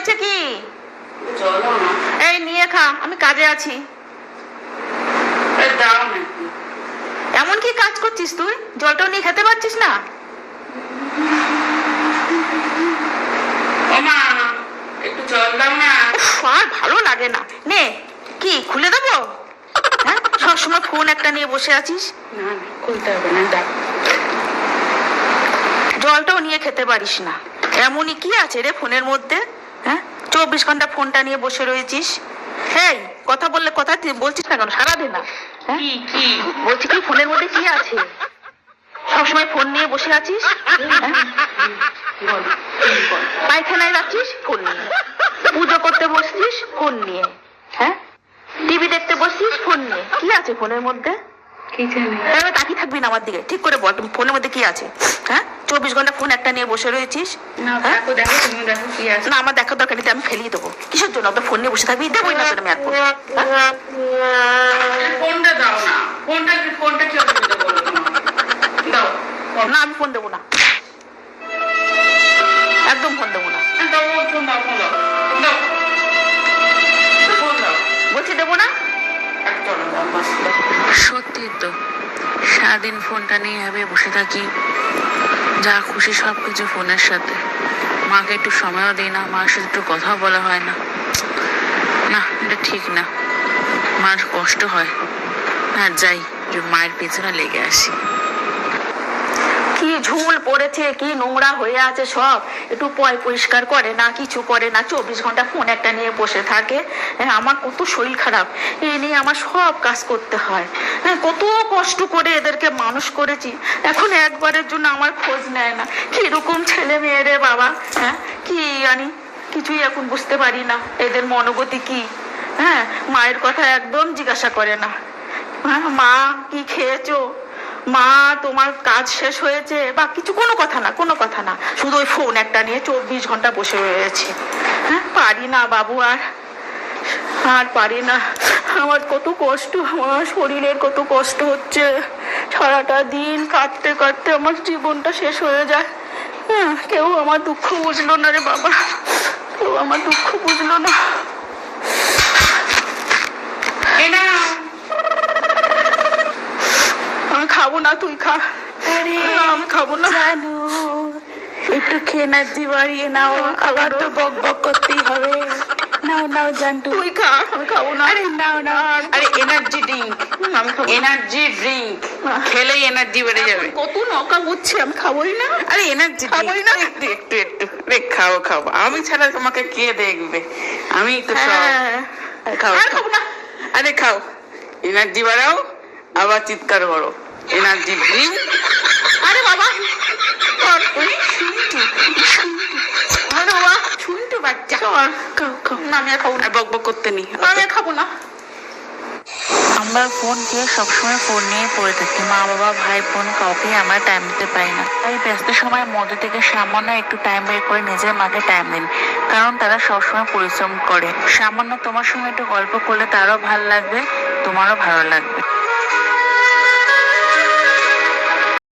হয়েছে কি? এই নিয়ে খা আমি কাজে আছি। এমন কি কাজ করছিস তুই? জলটাও নিয়ে খেতে পারছিস না? একটু জল দাও না। আর ভালো লাগে না। নে কি খুলে দেবো? হ্যাঁ সবসময় ফোন একটা নিয়ে বসে আছিস? না খুলতে হবে না জলটাও নিয়ে খেতে পারিস না। এমনই কি আছে রে ফোনের মধ্যে? হ্যাঁ? চব্বিশ ঘণ্টা ফোনটা নিয়ে বসে রয়েছিস। হ্যাঁ কথা বললে কথা বলছিস না কেন? সারাদিন না। হ্যাঁ? বলছি কি ফোনের মধ্যে কি আছে? সবসময় ফোন নিয়ে বসে আছিস? হ্যাঁ? পায়খানায় রাখছিস ফোন নিয়ে। পুজো করতে বসছিস ফোন নিয়ে। হ্যাঁ? টিভি দেখতে বসছিস ফোন নিয়ে। কি আছে ফোনের মধ্যে? কি জানি। তাহলে তাকিয়ে থাকবি না আমার দিকে। ঠিক করে বল ফোনের মধ্যে কি আছে? হ্যাঁ? চব্বিশ ঘণ্টা ফোন একটা নিয়ে বসে রয়েছিস? না হ্যাঁ? আমার দেখার দরকার নেই আমি ফেলিয়ে দেবো। কিসের জন্য? তো ফোন নিয়ে বসে থাকবি? দেবোই না তোর আমি আর হ্যাঁ? ফোনটা দাও না। ফোনটা ফোনটা কি দাও না আমি ফোন দেবো না। একদম ফোন দেবো না। বলছি দেবো না? সত্যি তো সারাদিন ফোনটা নিয়ে ভাবে বসে থাকি। যা খুশি সব কিছু ফোনের সাথে। মাকে একটু সময়ও দিই না, মার সাথে একটু কথাও বলা হয় না। না, এটা ঠিক না। মার কষ্ট হয়। আর যাই, মায়ের পেছনে লেগে আসি। কি ঝুল পড়েছে কি নোংরা হয়ে আছে সব একটু পয় পরিষ্কার করে না কিছু করে না। চব্বিশ ঘণ্টা ফোন একটা নিয়ে বসে থাকে। হ্যাঁ, আমার কত শরীর খারাপ। এই নিয়ে আমার সব কাজ করতে হয়। হ্যাঁ কত কষ্ট করে এদেরকে মানুষ করেছি। এখন একবারের জন্য আমার খোঁজ নেয় না। কীরকম ছেলে মেয়ে রে বাবা হ্যাঁ? কি জানি কিছুই এখন বুঝতে পারি না। এদের মনোগতি কি? হ্যাঁ? মায়ের কথা একদম জিজ্ঞাসা করে না। হ্যাঁ মা কি খেয়েছো? মা, তোমার কাজ শেষ হয়েছে? বা কিছু, কোনো কথা না, কোনো কথা না। শুধু ওই ফোন একটা নিয়ে চব্বিশ ঘণ্টা বসে রয়েছে। হ্যাঁ পারি না বাবু আর। আর পারি না। আমার কত কষ্ট, আমার শরীরের কত কষ্ট হচ্ছে। সারাটা দিন কাটতে কাটতে আমার জীবনটা শেষ হয়ে যায়। হ্যাঁ কেউ আমার দুঃখ বুঝলো না রে বাবা। কেউ আমার দুঃখ বুঝলো না। খাব না তুই খা। আমি খাব না। জানু একটু খেয়ে এনার্জি বাড়িয়ে নাও আবার তো বক বক করতেই হবে। নাও নাও জানটু তুই খা আমি খাব না। আরে নাও নাও। আরে এনার্জি ড্রিঙ্ক আমি খাব এনার্জি ড্রিঙ্ক খেলেই এনার্জি বেড়ে যাবে। কত নকা বুঝছে আমি খাবোই না। আরে এনার্জি খাবোই না। একটু একটু একটু রে খাও খাও। আমি ছাড়া তোমাকে কে দেখবে? আমি তো সব। হ্যাঁ। আরে খাও আর খাও। খাব না। আরে খাও। এনার্জি বাড়াও আবার চিৎকার করো। এনার্জি ড্রিঙ্ক আরে বাবা আর আরে বাবা শুনটু বাচ্চা। খাও খাও না আমি খাব না। বক বক করতে নি আমি খাব না। আমরা ফোন খেয়ে সবসময় ফোন নিয়ে পড়ে থাকি। মা বাবা ভাই বোন কাউকে আমরা টাইম দিতে পারি না। তাই ব্যস্ত সময়ের মধ্যে থেকে সামান্য একটু টাইম বের করে নিজের মাকে টাইম দিন। কারণ তারা সবসময় পরিশ্রম করে। সামান্য তোমার সঙ্গে একটু গল্প করলে তারও ভালো লাগবে তোমারও ভালো লাগবে।